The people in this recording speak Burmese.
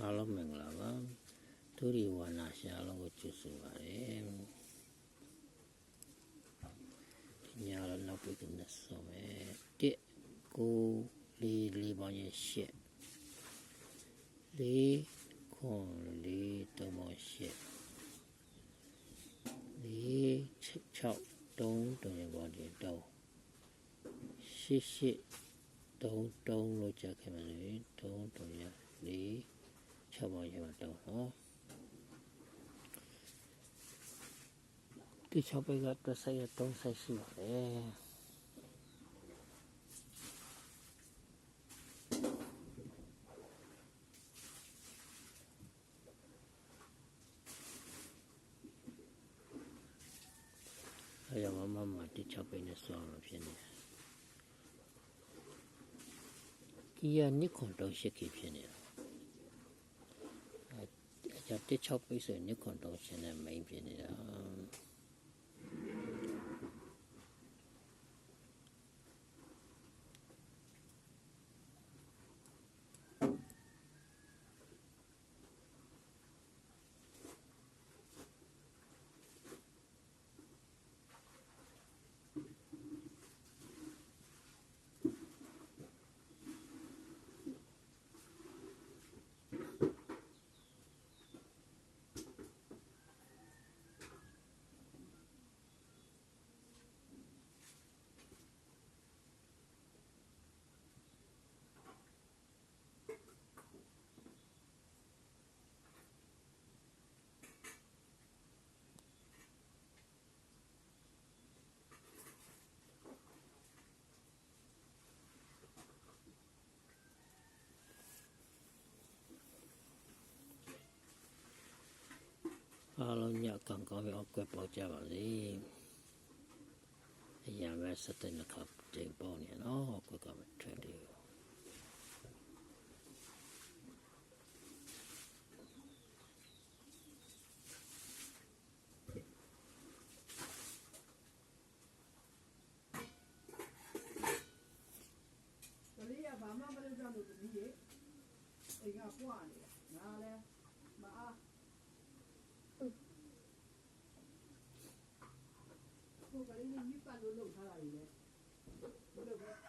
အားလုံးမင်္ဂလာပါသူရီဝါနာရှာလုံးကိုကျေးဇူးပါတယ်ဒီညတော့နောက်ပြီးတော့နဲ့ဆုံးမယ်တစ်ကိုလေးလေးပေါင်းရဲ့ရှစ်လေးခွန်လေးသုံးပေါင်းရှစ်လေး6 6တုံးတုံးရဲ့ပေါင်းဒီတုံးရှစ်ရှစ်တုံးတုံးလို့ကြက်ခဲ့မယ်လေတုံးတုံးရလေး 6ပေါင်းရပါတော့နော်ဒီ6ပိတ်ကတစ်ဆက်ရ3ဆက်ရှိပါတယ်အဲရမမမဒီ6ပိတ်နဲ့ဆောင်းလို့ဖြစ်နေတယ်ဒီရနိခွန်တော့ရှိခိဖြစ်နေတာ ကြောင့်တစ်ချောက်ပိတ်ဆိုရင်ညွန့်ခွန်တော်ရှင်နဲ့မိန်ဖြစ်နေတာ အားလုံးညကံကောင်းရောက်ွက်ပေါ်ကြပါစေအရာပဲစတဲ့နှခပ်တင်ပေါ်နေနော်ကွက်ကမထွန်းတယ်ကလေးကဘာမှမလုပ်ကြလို့တမီးရေအိမ်ကပွားနေတာငါလည်းမအားဟိုကလေးကညစ် ပတ်လို့လုပ်ထားတာလေဘယ်လိုပဲ